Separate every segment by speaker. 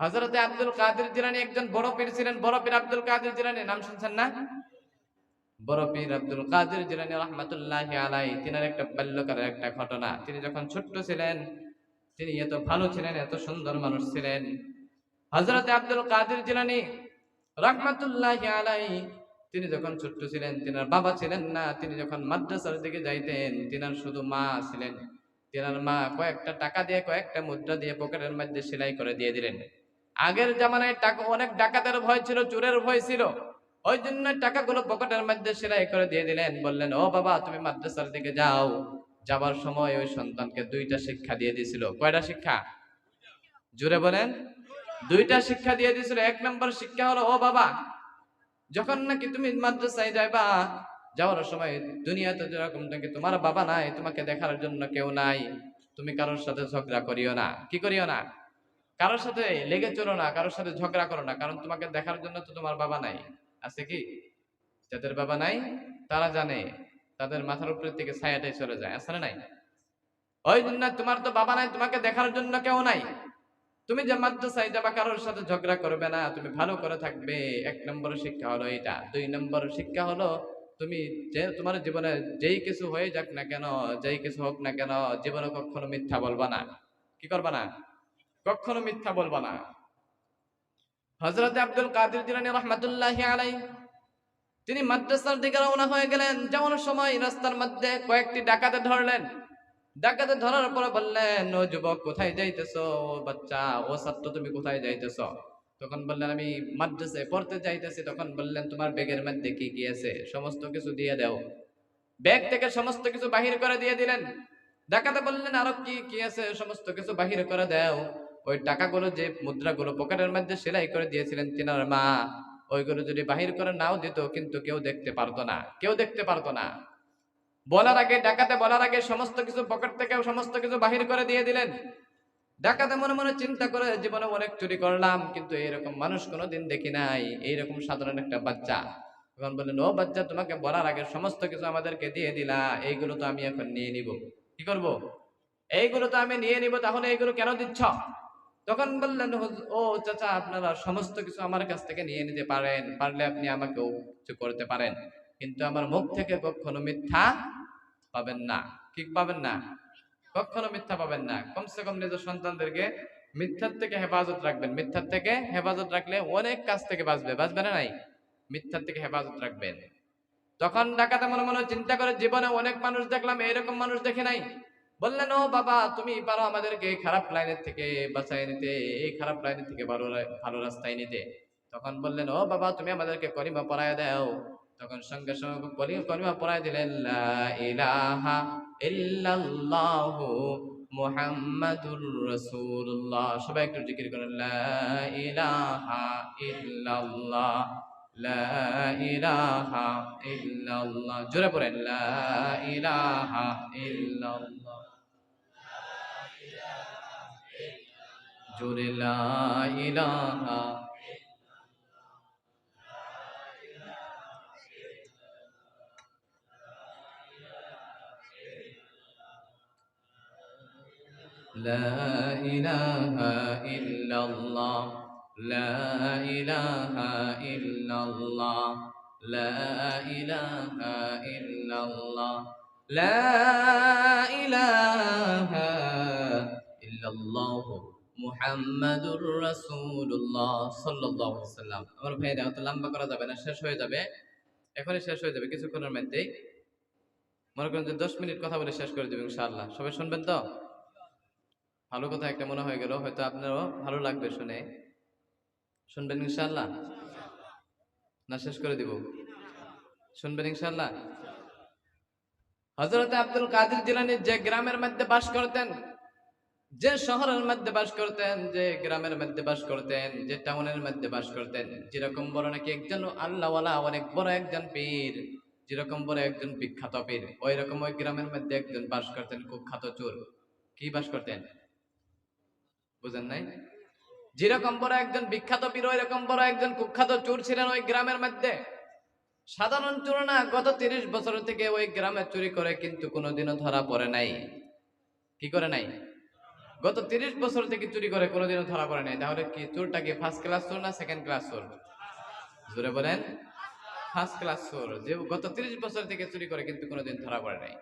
Speaker 1: হজরতে আব্দুল কাদের জিলানি একজন বড় পীর ছিলেন, বড় পীর আব্দুল কাদের জিলানি নাম শুনছেন না? বড় পীর আব্দুল কাদের জিলানি রহমাতুল্লাহ আলাই তিনার একটা বাল্যকালের একটা ঘটনা। তিনি যখন ছোট্ট ছিলেন, তিনি এত ভালো ছিলেন, এত সুন্দর মানুষ ছিলেন। হজরতে আব্দুল কাদের জিলানি রহমাতুল্লাহ আলাই তিনি যখন ছোট্ট ছিলেন, তিনার বাবা ছিলেন না, তিনি যখন মাদ্রাসার দিকে যাইতেন, তিনার শুধু মা ছিলেন। তিনার মা কয়েকটা টাকা দিয়ে, কয়েকটা মুদ্রা দিয়ে পকেটের মধ্যে সেলাই করে দিয়ে দিলেন। আগের জামানায় টাকা অনেক ডাকাতের ভয় ছিল, চোরের ভয় ছিল। ওই জন্য টাকাগুলো পকেটের মধ্যে সেলাই করে দিয়ে দিলেন। বললেন, ও বাবা, তুমি মাদ্রাসার দিকে যাও। যাবার সময় ওই সন্তানকে দুইটা শিক্ষা দিয়ে দিয়েছিল কয়টা শিক্ষা? জুড়ে বলেন। দুইটা শিক্ষা দিয়ে দিয়েছিল এক নম্বর শিক্ষা হলো, ও বাবা, যখন নাকি তুমি মাদ্রাসায় যাইবা, যাওয়ার সময় দুনিয়াতে যেরকম নাকি তোমার বাবা নাই, তোমাকে দেখার জন্য কেউ নাই, তুমি কারোর সাথে ঝগড়া করিও না। কি করিও না? কারোর সাথে লেগে চলো না, কারোর সাথে ঝগড়া করো না, কারণ তোমাকে দেখার জন্য তো তোমার বাবা নাই। আছে কি? যাদের বাবা নাই, তারা জানে, তাদের মাথার উপরের থেকে ছায়াটাই চলে যায় আসলে নাই? ওই জন্য তোমার তো বাবা নাই, তোমাকে দেখার জন্য কেউ নাই। তুমি যে মাদ্রাসায় যাবা, কারোর সাথে ঝগড়া করবে না, তুমি ভালো করে থাকবে। এক নম্বর শিক্ষা হলো এটা। দুই নম্বর শিক্ষা হলো, তুমি যে তোমার জীবনে যেই কিছু হয়ে যাক না কেন, যেই কিছু হোক না কেন, জীবনে কখনো মিথ্যা বলবা না। কি করবা না? কখনো মিথ্যা বলবা না। হজরত আব্দুল কাদের জিলানী রহমাতুল্লাহ আলাই তিনি মাদ্রাসার দিকে রওনা হয়ে গেলেন। যেমন সময় রাস্তার মধ্যে কয়েকটি ডাকাতে ধরলেন। ডাকাতে ধরার পরে বললেন, ও যুবক, কোথায় যাইতেছো? ও বাচ্চা, ও ছাত্র, তুমি কোথায় যাইতেছো? তখন বললেন, আমি মাদ্রাসায় পড়তে যাইতেছি। তখন বললেন, তোমার ব্যাগের মধ্যে কি কি আছে? সমস্ত কিছু দিয়ে দাও। ব্যাগ থেকে সমস্ত কিছু বাহির করে দিয়ে দিলেন। ডাকাতে বললেন, আরও কি কি আছে? সমস্ত কিছু বাহির করে দাও। ওই টাকাগুলো যে মুদ্রাগুলো পকেটের মধ্যে সেলাই করে দিয়েছিলেন তিনার মা, ওইগুলো যদি বাহির করে নাও দিত, কিন্তু কেউ দেখতে পারতো না। কেউ দেখতে পারতো না। বলার আগে, ডাকাতে বলার আগে সমস্ত কিছু পকেট থেকে সমস্ত কিছু বাহির করে দিয়ে দিলেন। ডাকাতে মনে মনে চিন্তা করে জীবনে অনেক চুরি করলাম, কিন্তু এইরকম মানুষ কোনোদিন দেখি নাই। এইরকম সাধারণ একটা বাচ্চা। তখন বললেন, ও বাচ্চা, তোমাকে বলার আগে সমস্ত কিছু আমাদেরকে দিয়ে দিলা। এইগুলো তো আমি এখন নিয়ে নিব। কি করব? এইগুলো তো আমি নিয়ে নিব, তাহলে এইগুলো কেন দিচ্ছ? তখন বললেন ও চাচা, আপনারা সমস্ত কিছু আমার কাছ থেকে নিয়ে নিতে পারেন, পারলে আপনি আমাকেও কিছু করতে পারেন। কিন্তু আমার মুখ থেকে কখনো মিথ্যা পাবেন না। কি পাবেন না? কখনো মিথ্যা পাবেন না। কমসে কম নিজের সন্তানদেরকে মিথ্যার থেকে হেফাজত রাখবেন। মিথ্যার থেকে হেফাজত রাখলে অনেক কাজ থেকে বাঁচবে। বাঁচবে না নাই? মিথ্যার থেকে হেফাজত রাখবেন। তখন ডাকাতে মনে মনে চিন্তা করে, জীবনে অনেক মানুষ দেখলাম, এরকম মানুষ দেখে নাই। বললেন ও বাবা, তুমি পারো আমাদেরকে খারাপ লাইনের থেকে বাঁচাই নিতে, এই খারাপ লাইনের থেকে ভালো ভালো রাস্তায় নিতে। তখন বললেন, ও বাবা, তুমি আমাদেরকে করিমা পড়ায় দাও। তখন সঙ্গে সঙ্গে করি- করিমা পড়ায় দিলেন, লা ইলাহা ইল্লাল্লাহু মুহাম্মাদুর রাসূলুল্লাহ। সবাই একটু জিকির করেন, লা ইলাহা ইল্লাল্লাহ, লা ইলাহা ইল্লাল্লাহ। জোরে পড়েন, লা ইলাহা ইল্লাল্লাহ। জোরে লা ইলাহা لا إله إلا الله لا إله إلا الله لا إله إلا الله لا إله إلا الله মুহাম্মাদুর রাসূলুল্লাহ সাল্লাল্লাহু আলাইহি সাল্লাম। আমার ভাইরা অত লম্বা করা যাবে না, শেষ হয়ে যাবে। এখনই শেষ হয়ে যাবে, কিছুক্ষণের মধ্যেই। মনে করেন যে দশ মিনিট কথা বলে শেষ করে দেবো, ইনশাআল্লাহ। সবাই শুনবেন তো? ভালো কথা একটা মনে হয়ে গেল, হয়তো আপনারও ভালো লাগবে শুনে। শুনবেন ইনশাআল্লাহ? না, শেষ করে দিব। শুনবেন ইনশাআল্লাহ? হজরত আব্দুল কাদের জিলানী যে গ্রামের মধ্যে বাস করতেন যে শহরের মধ্যে বাস করতেন, যে গ্রামের মধ্যে বাস করতেন, যে টাউনের মধ্যে বাস করতেন, যেরকম বড় নাকি একজন আল্লাহওয়ালা, অনেক বড় একজন পীর, যেরকম বড় একজন বিখ্যাত পীর ওই রকম ওই গ্রামের মধ্যে একজন বাস করতেন, কুখ্যাত চোর। কি বাস করতেন? বুঝেন নাই? যেরকম বড় একজন বিখ্যাত পীর ওই রকম বড় একজন কুখ্যাত চোর ছিলেন ওই গ্রামের মধ্যে। সাধারণ চোর না, গত তিরিশ বছর থেকে ওই গ্রামে চুরি করে, কিন্তু কোনোদিনও ধরা পড়ে নাই। কি করে নাই? গত তিরিশ বছর থেকে চুরি করে কোনোদিনও ধরা পড়ে নাই। তাহলে কি চোরটা কি ফার্স্ট ক্লাস চোর না সেকেন্ড ক্লাস চোর? জোরে বলেন। ফার্স্ট ক্লাস চোর। যে গত তিরিশ বছর থেকে চুরি করে কিন্তু কোনোদিন ধরা পড়ে নাই।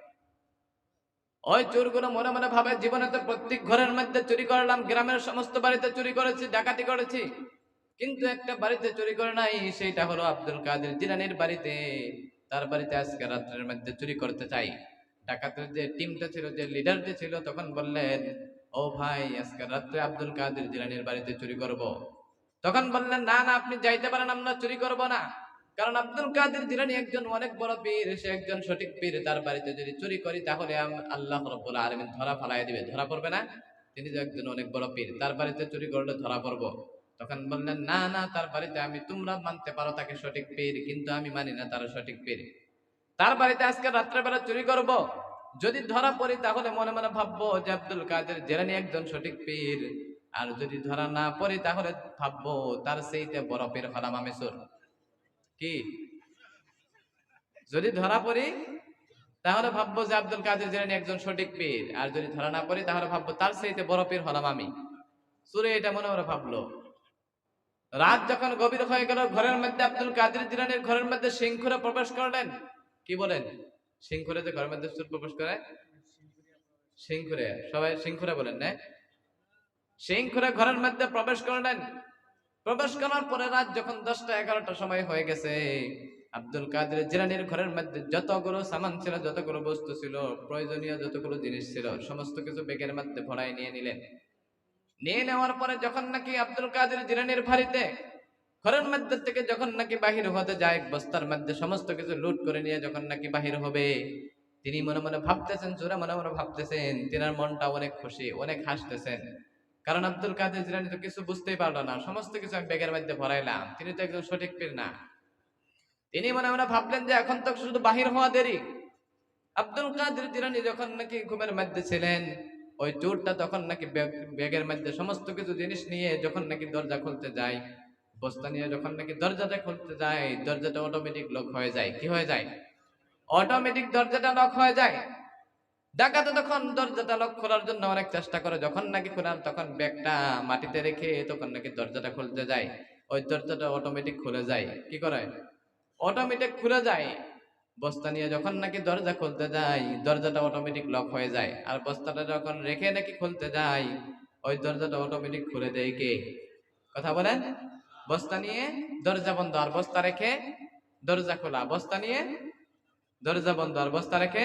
Speaker 1: ওই চোরগুলো মনে মনে ভাবে, জীবনে তো প্রত্যেক ঘরের মধ্যে চুরি করলাম, গ্রামের সমস্ত বাড়িতে চুরি করেছি, ডাকাতি করেছি। কিন্তু একটা বাড়িতে চুরি করে নাই, সেইটা হলো আব্দুল কাদের জিরানির বাড়িতে। তার বাড়িতে আজকে রাত্রের মধ্যে চুরি করতে চাই। ডাকাতের যে টিমটা ছিল, যে লিডার যে ছিল, তখন বললেন ও ভাই, আজকে রাত্রে আব্দুল কাদের জিলানির বাড়িতে চুরি করব। তখন বললেন, না না, আপনি যাইতে পারেন, আমরা চুরি করব না। কারণ আব্দুল কাদের জিলানি একজন অনেক বড় পীর, সে একজন সঠিক পীর, তার বাড়িতে যদি চুরি করি, তাহলে আল্লাহ রব্বুল আলমিন ধরা ফালাই দিবে। ধরা পড়বে না? তিনি যে একজন অনেক বড় পীর, তার বাড়িতে চুরি করলে ধরা পড়ব। তখন বললেন, না না, তার বাড়িতে আমি, তোমরা মানতে পারো তাকে সঠিক পীর, কিন্তু আমি মানি না তার সঠিক পীর। তার বাড়িতে আজকে রাত্রেবেলা চুরি করব। যদি ধরা পড়ি, তাহলে মনে মনে ভাববো যে আব্দুল কাদের জেরানি একজন সঠিক পীর। আর যদি ধরা না পড়ি, তাহলে ভাববো তার সেইতে বড় পীর হলাম আমি সুর কি? যদি ধরা পড়ি, তাহলে ভাববো যে আব্দুল কাদের জেরানি একজন সঠিক পীর। আর যদি ধরা না পড়ি, তাহলে ভাববো তার সেইতে বড় পীর হলাম আমি। সুরে এটা মনে মনে ভাবলো। রাত যখন গভীর হয়ে গেল, ঘরের মধ্যে আব্দুল কাদের জিলানির ঘরের মধ্যে সিংহরে প্রবেশ করলেন। কি বলেন? সিংহরে যে ঘরের মধ্যে সুর প্রবেশ করে সিংহরে সবাই সিংহরে বলেন, না? সিংহরে ঘরের মধ্যে প্রবেশ করলেন। প্রবেশ করার পরে রাত যখন দশটা এগারোটা সময় হয়ে গেছে, আব্দুল কাদের জিরানির ঘরের মধ্যে যতগুলো সামান ছিল, যতগুলো বস্তু ছিল, প্রয়োজনীয় যতগুলো জিনিস ছিল, সমস্ত কিছু বেগের মধ্যে ভরাই নিয়ে নিলেন। নিয়ে নেওয়ার পরে যখন নাকি আব্দুল কাদের জিলানির বাড়িতে ঘরের মধ্যে থেকে যখন নাকি বাহির হতে যায়, বস্তার মধ্যে সমস্ত কিছু লুট করে নিয়ে যখন নাকি বাহির হবে, তিনি মনে মনে ভাবতেছেন চোরা মনে মনে ভাবতেছেন, তিনার মনটা অনেক খুশি, অনেক হাসতেছেন। কারণ আব্দুল কাদের জিলানি তো কিছু বুঝতেই পারল না, সমস্ত কিছু আমি ব্যাগের মধ্যে ভরাইলাম, তিনি তো একজন সঠিক পীর না। তিনি মনে মনে ভাবলেন যে এখন তো শুধু বাহির হওয়া দেরি। আব্দুল কাদের জিলানি যখন নাকি ঘুমের মধ্যে ছিলেন, ওই চোরটা তখন নাকি ব্যাগ- ব্যাগের মধ্যে সমস্ত কিছু জিনিস নিয়ে যখন নাকি দরজা খুলতে যায় বস্তা নিয়ে যখন নাকি দরজাটা খুলতে যায়, দরজাটা অটোমেটিক লক হয়ে যায়। কি হয়ে যায়? অটোমেটিক দরজাটা লক হয়ে যায়। ডাকাতে তখন দরজাটা লক খোলার জন্য অনেক চেষ্টা করে। যখন নাকি খোলার, তখন ব্যাগটা মাটিতে রেখে তখন নাকি দরজাটা খুলতে যায়। ওই দরজাটা অটোমেটিক খুলে যায়। কি করে? অটোমেটিক খুলে যায়। বস্তা নিয়ে যখন নাকি দরজা খুলতে যায়, দরজাটা অটোমেটিক লক হয়ে যায়। আর বস্তাটা যখন রেখে নাকি খুলতে যায়, ওই দরজাটা অটোমেটিক খুলে দেয় কে? কথা বলেন? বস্তা নিয়ে দরজা বন্ধ আর বস্তা রেখে দরজা খোলা। বস্তা নিয়ে দরজা বন্ধ আর বস্তা রেখে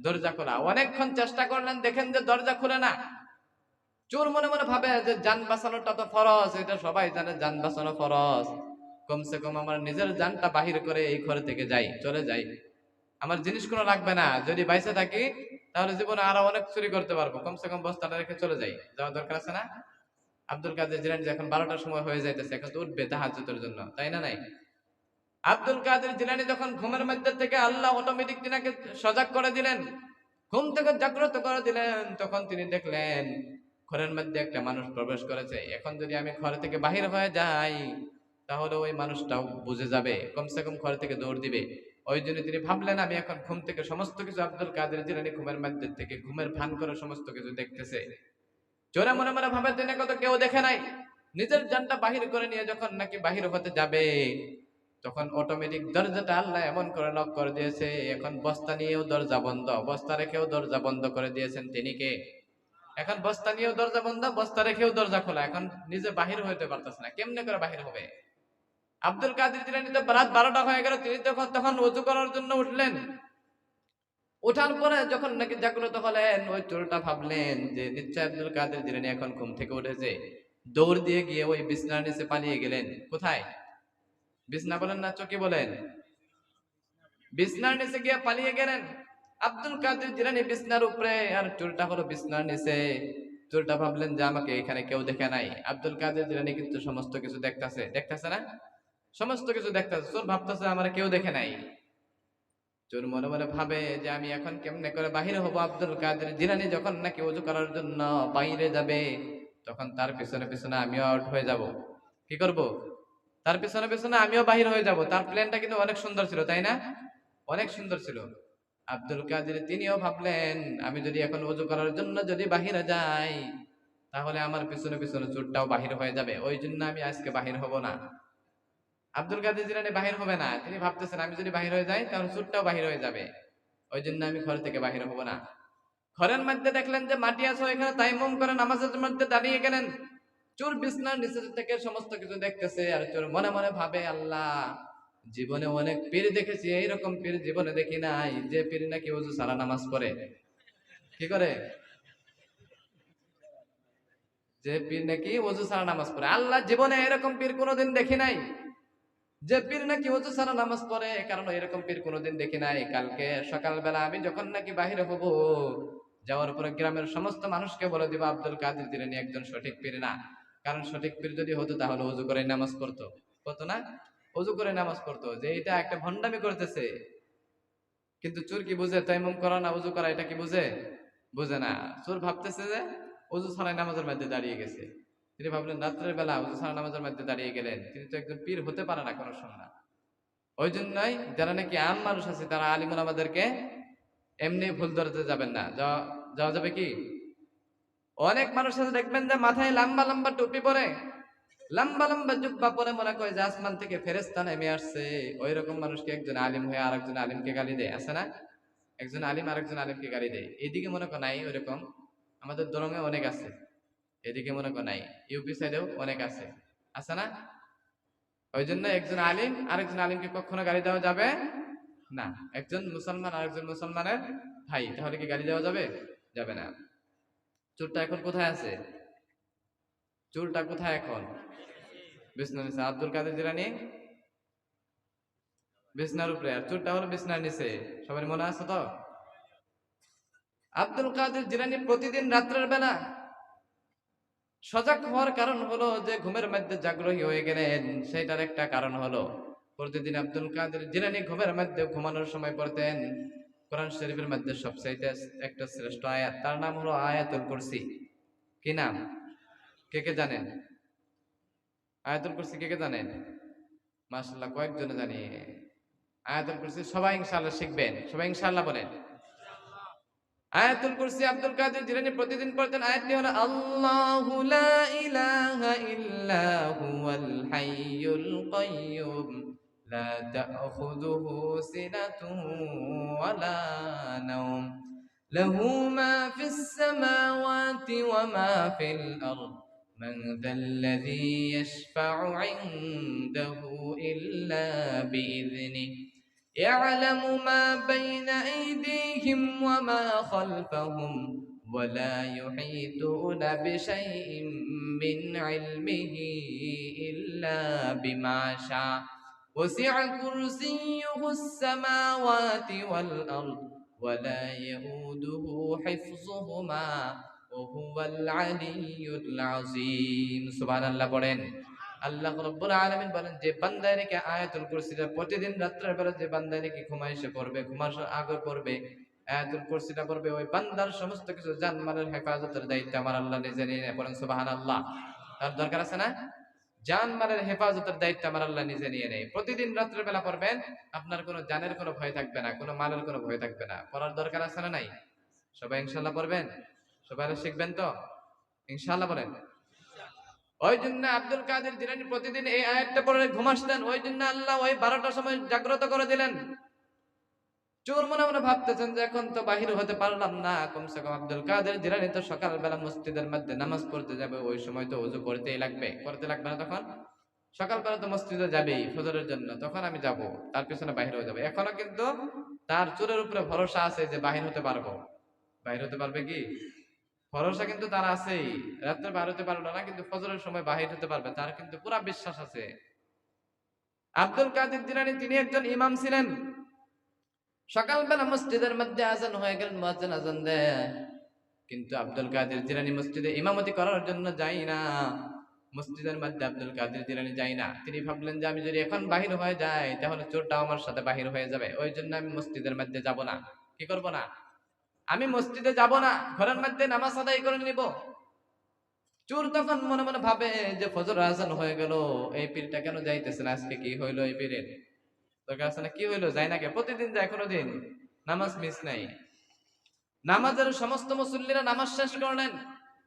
Speaker 1: দরজা খোলা। অনেকক্ষণ চেষ্টা করলেন, দেখেন যে দরজা খুলে না। চোর মনে মনে ভাবে যে যান বাঁচানোটা তো ফরজ, এটা সবাই জানে যান বাঁচানো ফরজ। কমসে কম আমার নিজের যানটা বাহির করে এই ঘর থেকে যাই, চলে যাই। আমার জিনিস কোনো লাগবে না, যদি বাইসে থাকি, তাহলে জীবনে আরও অনেক চুরি করতে পারব। কমসে কম বস্তাটা রেখে চলে যাই। যাওয়ার দরকার আছে না? আব্দুল কাদের জিলানি যে এখন বারোটার সময় হয়ে যাইতেছে, এখন তো উঠবে তাহাজ্জুদের জন্য, তাই না নাই? আব্দুল কাদের জিলানি যখন ঘুমের মধ্যে থেকে আল্লাহ অটোমেটিক তিনাকে সজাগ করে দিলেন, ঘুম থেকে জাগ্রত করে দিলেন, তখন তিনি দেখলেন ঘরের মধ্যে একটা মানুষ প্রবেশ করেছে। এখন যদি আমি ঘর থেকে বাহির হয়ে যাই, তাহলে ওই মানুষটাও বুঝে যাবে, কমসে কম ঘর থেকে দৌড় দিবে। ওই জন্য তিনি ভাবলেন, আমি এখন ঘুম থেকে সমস্ত কিছু আব্দুল কাদের জিলানি ঘুমের মধ্যে থেকে, ঘুমের ভান করে সমস্ত কিছু দেখতেছে। চোরা মনে মনে ভাবে তিনি কত কেউ দেখে নাই? নিজের জানটা বাহির করে নিয়ে যখন নাকি বাহির হতে যাবে, তখন অটোমেটিক দরজাটা আল্লাহ এমন করে লক করে দিয়েছে, এখন বস্তা নিয়েও দরজা বন্ধ, বস্তা রেখেও দরজা বন্ধ করে দিয়েছেন তিনি কে? এখন বস্তা নিয়েও দরজা বন্ধ, বস্তা রেখেও দরজা খোলা, এখন নিজে বাহির হইতে পারতেছে না, কেমনে করে বাহির হবে? আব্দুল কাদের জিলানি তো রাত বারোটা হয়ে গেল, তিনি তখন তখন উজু করার জন্য উঠলেন। ওঠার পরে যখন নাকি জাগ্রত হলেন, ওই চোরটা ভাবলেন যে, নিশ্চয় আব্দুল কাদের জিলানি এখন ঘুম থেকে উঠেছে। দৌড় দিয়ে গিয়ে ওই বিছনার নিচে পালিয়ে গেলেন। কোথায়? বিছনা বলেন না, চোখে বলেন। বিছনার নিচে গিয়ে পালিয়ে গেলেন। আব্দুল কাদের জিলানি বিছনার উপরে, আর চোরটা হলো বিছনার নিচে। চোরটা ভাবলেন যে, আমাকে এখানে কেউ দেখে নাই। আব্দুল কাদের জিলানি কিন্তু সমস্ত কিছু দেখতাছে। দেখতাছে না? সমস্ত কিছু দেখতাছে। চোর ভাবতেছে, আমার কেউ দেখে নাই। চোর মনে মনে ভাবে যে আমি এখন কেমনে করে বাহিরে হব? আব্দুল কাদের জিলানি যখন নাকি উজু করার জন্য বাইরে যাবে, তখন তার পিছনে পিছনে আমিও আউট হয়ে যাব। কি করব? তার পিছনে পিছনে আমিও বাহির হয়ে যাব। তার প্ল্যানটা কিন্তু অনেক সুন্দর ছিল, তাই না? অনেক সুন্দর ছিল। আব্দুল কাদের তিনিও ভাবলেন, আমি যদি এখন উজু করার জন্য যদি বাহিরে যাই, তাহলে আমার পিছনে পিছনে চোরটাও বাহির হয়ে যাবে। ওই জন্য আমি আজকে বাহির হব না। আব্দুল কাদের জিলানি বাহির হবে না। তিনি ভাবতেছেন, আমি যদি বাহির হয়ে যাই, তাহলে চোরটাও বাহির হয়ে যাবে। ওই জন্য আমি ঘর থেকে বাহির হব না। ঘরের মধ্যে দেখলেন যে মাটি আছে এখানে তাইমুম করে নামাজের মধ্যে দাঁড়িয়ে গেলেন। চোর বিছনার নিচে থেকে সমস্ত কিছু দেখতেছে আর চোর মনে মনে ভাবে, আল্লাহ, জীবনে অনেক পীর দেখেছি, এইরকম পীর জীবনে দেখি নাই। যে পীর নাকি উজু সারা নামাজ পড়ে। কি করে? যে পীর নাকি ওজু সারা নামাজ পড়ে। আল্লাহ জীবনে এরকম পীর কোনোদিন দেখি নাই। যে পীর নাকি ওজু সারা নামাজ পড়ে কারণ এরকম পীর কোনোদিন দেখি নাই। কালকে সকালবেলা আমি যখন নাকি বাহিরে হব, যাওয়ার পরে গ্রামের সমস্ত মানুষকে বলে দিব, আব্দুল কাদের জিলানী একজন সঠিক পীর না? কারণ সঠিক পীর যদি হতো তাহলে উজু করে নামাজ পড়তো। কত না? উজু করে নামাজ পড়তো। যে এটা একটা ভণ্ডামি করতেছে। কিন্তু চোর কি বুঝে? তাইমুম করা না উজু করা, এটা কি বুঝে? বুঝে না। চোর ভাবতেছে যে উজু ছাড়াই নামাজের মধ্যে দাঁড়িয়ে গেছে। তিনি ভাবলেন, রাত্রের বেলা ছাড়া নামাজের মধ্যে দাঁড়িয়ে গেলেন। তিনি তো একজন পীর, হতে পারে না কোনো সময় ওই জন্যই যারা নাকি আম মানুষ আছে, তারা আলিমুল আমাদেরকে এমনি ভুল ধরতে যাবেন না। যাওয়া যাবে কি? অনেক মানুষ আছে, দেখবেন যে মাথায় লম্বা লম্বা টুপি পরে, লম্বা লম্বা জুব্বা পরে মনে করে যে আসমান থেকে ফেরেস্তা নেমে আসছে। ওই রকম মানুষকে একজন আলিম হয়ে আর একজন আলিমকে গালি দেয়, আছে না? একজন আলিম আর একজন আলিমকে গালি দেয়। এদিকে মনে কর নাই, ওইরকম। আমাদের দরঙে অনেক আছে। এদিকে মনে কর নাই, ইউপি সাইডেও অনেক আছে। আছে না? ওই জন্য একজন আলিম আর একজন আলিমকে কখনো গালি দেওয়া যাবে না। একজন মুসলমান আর একজন মুসলমানের ভাই, তাহলে কি গালি দেওয়া যাবে? যাবে না। চোরটা এখন কোথায় আছে? চোরটা কোথায় এখন? বিষ্ণু নিচে। আব্দুল কাদের জিলানি? বিছনার উপরে। আর চোরটা হলো বিছনার নিচে। সবাই মনে আছে তো? আব্দুল কাদের জিলানি প্রতিদিন রাত্রের বেলা সজাগ হওয়ার কারণ হলো যে ঘুমের মধ্যে জাগ্রহী হয়ে গেলেন। সেটার একটা কারণ হলো, প্রতিদিন আব্দুল কাদের জিলানি ঘুমের মধ্যে ঘুমানোর সময় পড়তেন। কোরআন শরীফের মধ্যে সবচাইতে একটা শ্রেষ্ঠ আয়াত, তার নাম হলো আয়াতুল কুরসি। কি নাম? কে কে জানেন? আয়াতুল কুরসি কে কে জানেন? মাশাআল্লাহ, কয়েকজনে জানি। আয়াতুল কুরসি সবাই ইনশাআল্লাহ শিখবেন। সবাই ইনশাআল্লাহ বলেন। আয়াতুল কুরসি আব্দুল কাদের জিলানী প্রতিদিন পড়তেন আয়াতটি হলো আল্লাহু লা ইলাহা ইল্লা হুয়াল হাইয়ুল কাইয়্যুম لا تأخذه سنة ولا نوم له ما في السماوات وما في الأرض من ذا الذي يشفع عنده إلا بإذنه يعلم ما بين أيديهم وما خلفهم ولا يحيطون بشيء من علمه إلا بما شاء وسع كرسيه السماوات والأرض ولا يؤوده حفظهما وهو العلي العظيم سبحان الله পড়েন আল্লাহ রব্বুল আলামিন বলেন যে বান্দায় রেখে আয়াতুল কুরসিটা প্রতিদিন রাত্রের বেলা যে বান্দায় রেখে ঘুমায় সে পড়বে ঘুমার আগে পড়বে আয়াতুল কুরসিটা পড়বে ওই বান্দার সমস্ত কিছু জানমালের হেফাজতের দায়িত্ব আমার আল্লাহ নিজে নিয়ে নেয় পড়েন সুবহানাল্লাহ। তার দরকার আছে না? জানমালের হেফাজতের দায়িত্ব আমার আল্লাহ নিজে নিয়ে নেয়। প্রতিদিন রাত্রের বেলা পড়বেন, আপনার কোনো জানের কোনো ভয় থাকবে না, কোনো মালের কোনো ভয় থাকবে না। পড়ার দরকার আছে না নাই? সবাই ইনশাল্লাহ পড়বেন? সবাই শিখবেন তো? ইনশাল্লাহ বলেন ওই জন্য আব্দুল কাদের জিলানি প্রতিদিন এই আয়াতটা পড়ে ঘুমাসতেন ওই জন্য আল্লাহ ওই বারোটার সময় জাগ্রত করে দিলেন। চোর মনে মনে ভাবতেছেন যে এখন তো বাহির হতে পারলাম না। কমসে কম আব্দুল কাদের জিলানি তো সকালবেলা মসজিদের মধ্যে নামাজ পড়তে যাবে, ওই সময় তো উজু করতেই লাগবে। করতে লাগবে না তখন? সকালবেলা তো মসজিদে যাবেই ফজরের জন্য, তখন আমি যাব, তার পিছনে বাহির হয়ে যাবে। এখনও কিন্তু তার চোরের উপরে ভরসা আছে যে বাহির হতে পারব। বাহির হতে পারবে কি? ভরসা কিন্তু তার আছেই। রাত্রে বার হতে পারল না, কিন্তু ফজরের সময় বাহির হতে পারবে, তার কিন্তু পুরা বিশ্বাস আছে। আব্দুল কাদের জিলানি, তিনি একজন ইমাম ছিলেন। সকালবেলা মসজিদের মধ্যে আজান হয়ে গেলেন মুয়াজ্জিন আজান দেয়। কিন্তু আব্দুল কাদের জিরানি মসজিদে ইমামতি করার জন্য যাই না। মসজিদের মধ্যে আব্দুল কাদের জিলানি যাই না। তিনি ভাবলেন যে আমি যদি এখন বাহির হয়ে যাই, তাহলে চোরটা আমার সাথে বাহির হয়ে যাবে। ওই জন্য আমি মসজিদের মধ্যে যাব না। কি করব না? আমি মসজিদে যাব না। ঘরের মধ্যে নামাজ আদায় করে নিব। চোর তখন মনে মনে ভাবে যে ফজর আজান হয়ে গেল। এই পীরটা কেন যাইতেছে না? আজকে কি হইল এই পীরের? তোর কাছে না কি হইল যাই না কে প্রতিদিন যায় কোনোদিন নামাজ মিস নাই নামাজের সমস্ত মুসল্লিরা নামাজ শেষ করলেন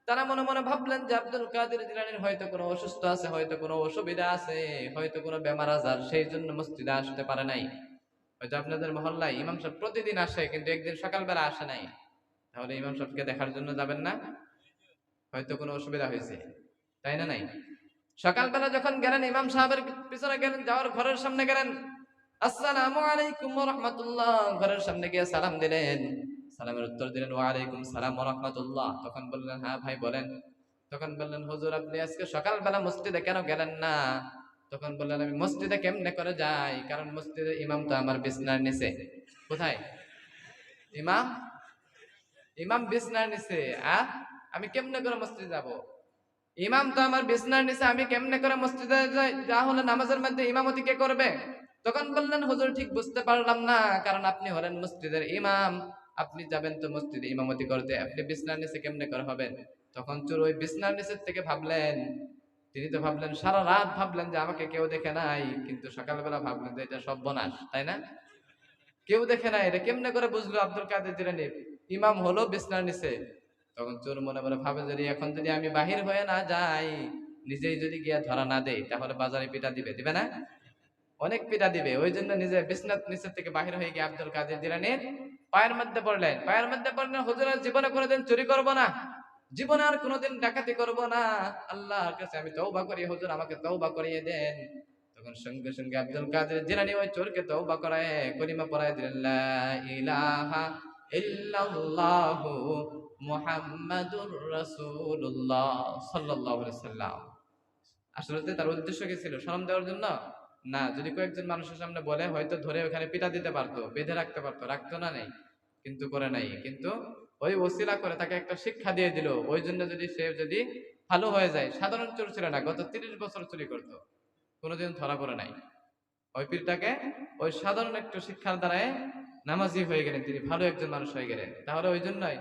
Speaker 1: তারা মনে মনে ভাবলেন যে আব্দুল কাদের জিলানির হয়তো কোনো অসুস্থ আছে হয়তো কোনো অসুবিধা আছে হয়তো কোনো বেমার আজার সেই জন্য মসজিদে আসতে পারে নাই হয়তো আপনাদের মহল্লায় ইমাম সাহেব প্রতিদিন আসে কিন্তু একদিন সকালবেলা আসে নাই তাহলে ইমাম সাহেবকে দেখার জন্য যাবেন না হয়তো কোনো অসুবিধা হয়েছে তাই না নাই সকালবেলা যখন গেলেন ইমাম সাহেবের পিছনে গেলেন যাওয়ার ঘরের সামনে গেলেন আসসালামু আলাইকুম রাহমাতুল্লাহ ঘরের সামনে গিয়ে সালাম দিলেন। সালামের উত্তর দিলেন ওয়া আলাইকুম সালাম রাহমাতুল্লাহ তখন বললেন হ্যাঁ ভাই, বলেন। তখন বললেন, হুজুর, আপনি আজকে সকালবেলা মসজিদে কেন গেলেন না? তখন বললেন, আমি মসজিদে কেমনে করে যাই? কারণ মসজিদের ইমাম তো আমার বিছনার নিচে। কোথায়? ইমাম? ইমাম বিছনার নিচে, আ? আমি কেমনে করে মসজিদে যাব? ইমাম তো আমার বিছনার নিচে, আমি কেমনে করে মসজিদে যাই? যা হলে নামাজের মধ্যে ইমামতি কে করবে? তখন বললেন, হুজুর, ঠিক বুঝতে পারলাম না, কারণ আপনি হলেন মসজিদের ইমাম। আপনি যাবেন তো মসজিদে ইমামতি করতে, আপনি বিছনার নিচে কেমনে করে হবেন? তখন চোর ওই বিছনার নিচের থেকে ভাবলেন, তিনি তো ভাবলেন, সারা রাত ভাবলেন যে আমাকে কেউ দেখে নাই, কিন্তু সকালবেলা ভাবলেন যে এটা সর্বনাশ তাই না? কেউ দেখে নাই, এটা কেমনে করে বুঝলো আব্দুল কাদের জিলানী? ইমাম হলো বিছনার নিচে। তখন চোর মনে মনে ভাবে, যদি এখন যদি আমি বাহির হয়ে না যাই, নিজেই যদি গিয়া ধরা না দেই, তাহলে বাজারে পিটা দিবে দিবে না? অনেক পিটা দিবে। ওই জন্য নিজে বিছনার নিচের থেকে বাহির হয়ে গিয়ে আব্দুল কাদের জিলানীর পায়ের মধ্যে পড়লেন। পায়ের মধ্যে পড়লেন হুজুরের জীবনে কোনোদিন চুরি করব না। জীবনে আর কোনোদিন ডাকাতি করব না। আল্লাহর কাছে আমি তওবা করি, হুজুর আমাকে তওবা করিয়ে দেন। তখন সঙ্গে সঙ্গে আব্দুল কাদের জিলানী ওই চোরকে তওবা করায় কলিমা পড়ায় দিলেন, লা ইলাহা ইল্লাল্লাহু মুহাম্মাদুর রাসূলুল্লাহ সাল্লাল্লাহু আলাইহি সাল্লাম আসলে তার উদ্দেশ্য কি ছিল? শরম দেওয়ার জন্য? না, যদি কয়েকজন মানুষের সামনে বলে, হয়তো ধরে ওখানে পিটা দিতে পারতো, বেঁধে রাখতে পারতো, রাখতো না নেই, কিন্তু করে নাই। কিন্তু ওই ওসিলা করে তাকে একটা শিক্ষা দিয়ে দিল, ওই জন্য যদি সে যদি ভালো হয়ে যায়, সাধারণ চোর ছিল না, গত তিরিশ বছর চুরি করতো, কোনোদিন ধরা পড়ে নাই। ওই পীরটাকে ওই সাধারণ একটু শিক্ষার দ্বারায় নামাজি হয়ে গেলেন, তিনি ভালো একজন মানুষ হয়ে গেলেন। তাহলে ওই জন্যই